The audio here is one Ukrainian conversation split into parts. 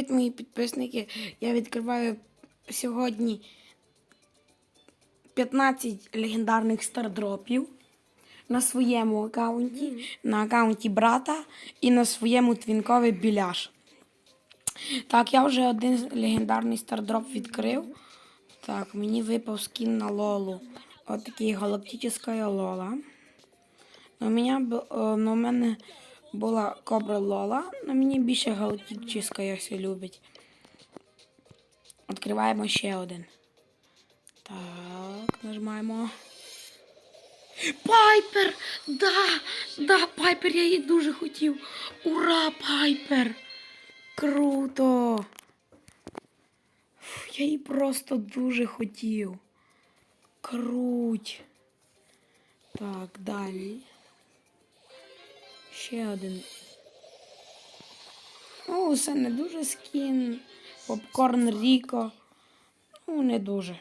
привіт, мої підписники. Я відкриваю сьогодні 15 легендарних стардропів на своєму аккаунті, на аккаунті брата і на своєму твінковий біляш. Так, я вже один легендарний стардроп відкрив. Так, мені випав скін на Лолу. От такий галактична Лола. У мене, е, ну, у мене була кобра Лола, але мені більше галактична все любить. Відкриваємо ще один. Так, нажимаємо. Пайпер! Да! Да, Пайпер, я її дуже хотів. Ура, Пайпер! Круто! Я її просто дуже хотів. Круть. Так, далі. Ще один. Ну, це не дуже скін. Попкорн Ріко. Ну, не дуже.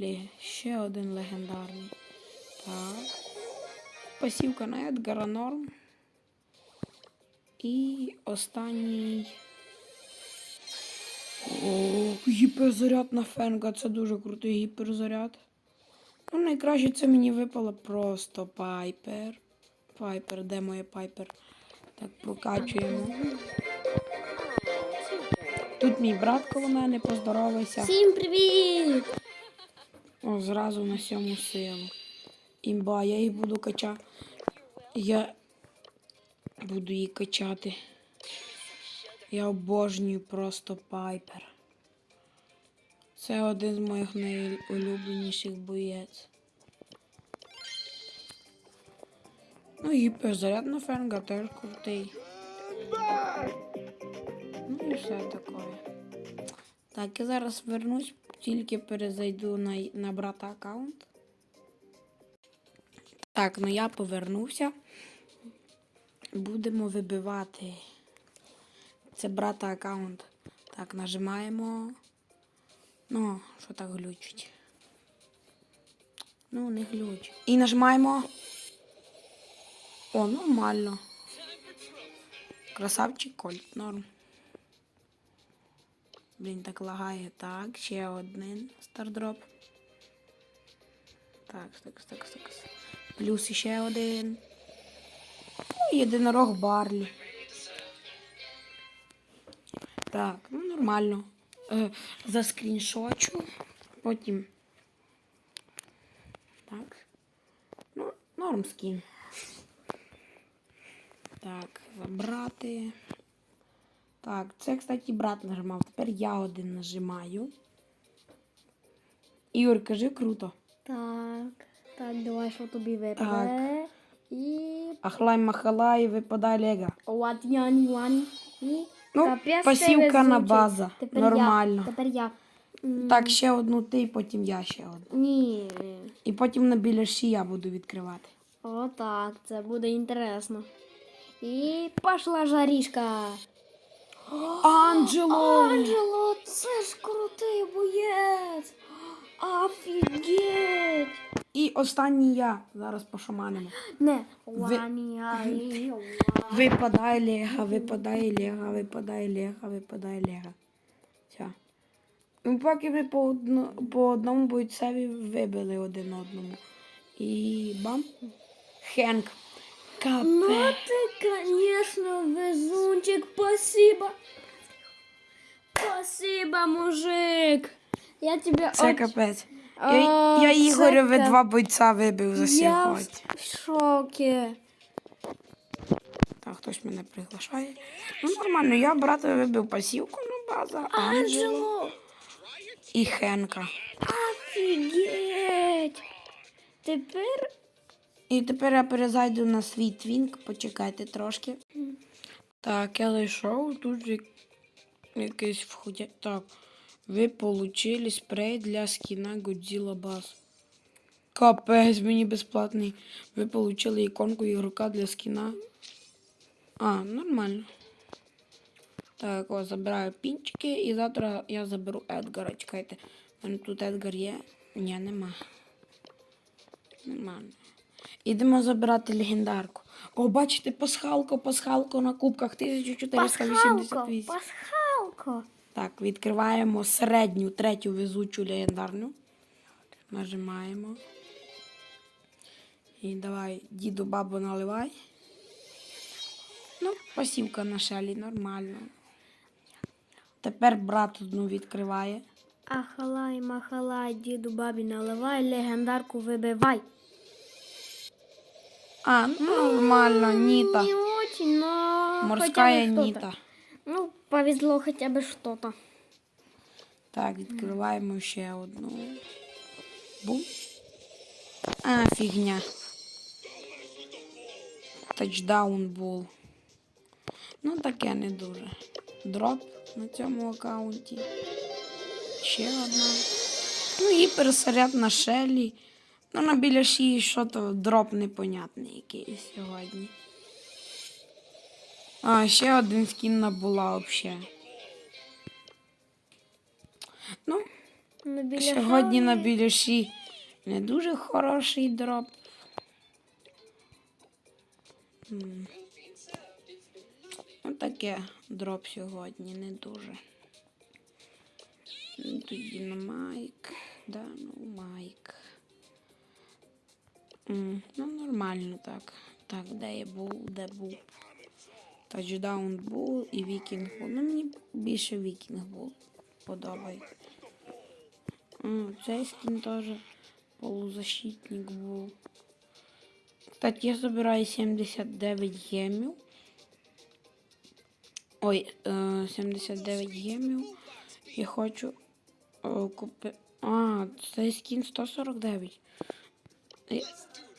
Лі, ще один легендарний. Так. Пасівка на Едгара Норм. І останній. О, гіперзаряд на Фенга. Це дуже крутий гіперзаряд. Ну, найкраще це мені випало просто Пайпер. Пайпер, де моє Пайпер? Так, прокачуємо. Тут мій брат коло мене поздоровайся. Всім привіт! О, зразу на сьому силу. Імба, я її буду качати. Я буду її качати. Я обожнюю просто Пайпер. Це один з моїх найулюбленіших боєць. Ну, гіперзаряд на фенга теж крутий. Ну і все таке. Так, я зараз вернусь, тільки перезайду на, на брата аккаунт. Так, ну я повернувся. Будемо вибивати. Це брата аккаунт. Так, нажимаємо. Ну, що так глючить? Ну, не глючить. І нажимаємо. О, нормально. Красавчик Кольт, норм. Блін, так лагає. Так, ще один стардроп. Так, так, так, так. Плюс ще один. Ну, єдинорог Барлі. Так, ну нормально. Е, заскріншочу. Потім. Так. Ну, норм скін. Так, забрати. Так, це, кстати, брат нажимав. Тепер я один нажимаю. Ігор, кажи круто. Так, так, давай, що тобі випаде. І Ахлай махалай, випадає Лего. What Ян Юан. І Ну, Капець пасівка на везучий. база. Тепер Нормально. Я. Тепер я. Так, ще одну ти, потім я ще одну. Ні. І потім на біляші я буду відкривати. О, так, це буде інтересно. І пішла жарішка. Анджело! Анджело, це ж крутий боєць. Офігеть. І останній я. Зараз пошаманимо. Не. Вані, ай, ва. Випадає Лего, випадає Лего, випадає Лего, випадає Лего. Все. Ну, поки ми по, одно, по одному бойцеві вибили один одному. І бам. Хенк. Ну Капе. ты, конечно, везунчик, спасибо. Спасибо, мужик. Я тебе Це капець. Я, я Ігореві два бойця вибив за Я сьогодні. в шокі. Так, хтось мене приглашає. Ну нормально, я брата вибив пасівку, ну база, Анджело і Хенка. офігеть. Тепер І тепер я перезайду на свій твінк, почекайте трошки. Так, я зайшов, тут якийсь входя. Так, ви получили спрей для скіна Godzilla Bass. Капець, мені безплатний. Ви получили іконку ігрока для скіна. А, нормально. Так, ось забираю пінчики і завтра я заберу Едгара. Чекайте. Мене тут Едгар є? Ні, нема. Нормально. Ідемо забирати легендарку. О, бачите, пасхалко, пасхалко на кубках Пасхалко, пасхалко. Так, відкриваємо середню, третю везучу легендарну. Нажимаємо. І давай, діду бабу наливай. Ну, пасівка на шелі, нормально. Тепер брат одну відкриває. Ахалай, махалай, діду бабі наливай, легендарку вибивай. А, ну, нормально, Ніта. Не очень, но Морська хотя бы. Ніта. Ну, повезло хотя бы что-то. Так, відкриваємо ще одну. Бум. А, фігня. Тачдаун був. Ну, таке не дуже. Дроп на цьому аккаунті. Ще одна. Ну, гіперсаряд на шелі. Ну, на біля шиї що то дроп непонятний якийсь сьогодні. А, ще один скін набула взагалі. Ну, біля Сьогодні на білюші не дуже хороший дроп. Ну таке дроп сьогодні не дуже. Ну, Тоді на майк. Да, ну майк. Ну, нормально так. Так, де я був, де був. Тачдаун був і вікінг був. Ну, мені більше вікінг був подобається. Цей скін теж полузащитник був. Кстати, я забираю 79 гемів. Ой, е, 79 гемів. І хочу купити. А, цей скін 149.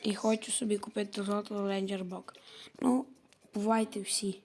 І, хочу собі купити золото Ranger Бок. Ну, бувайте всі.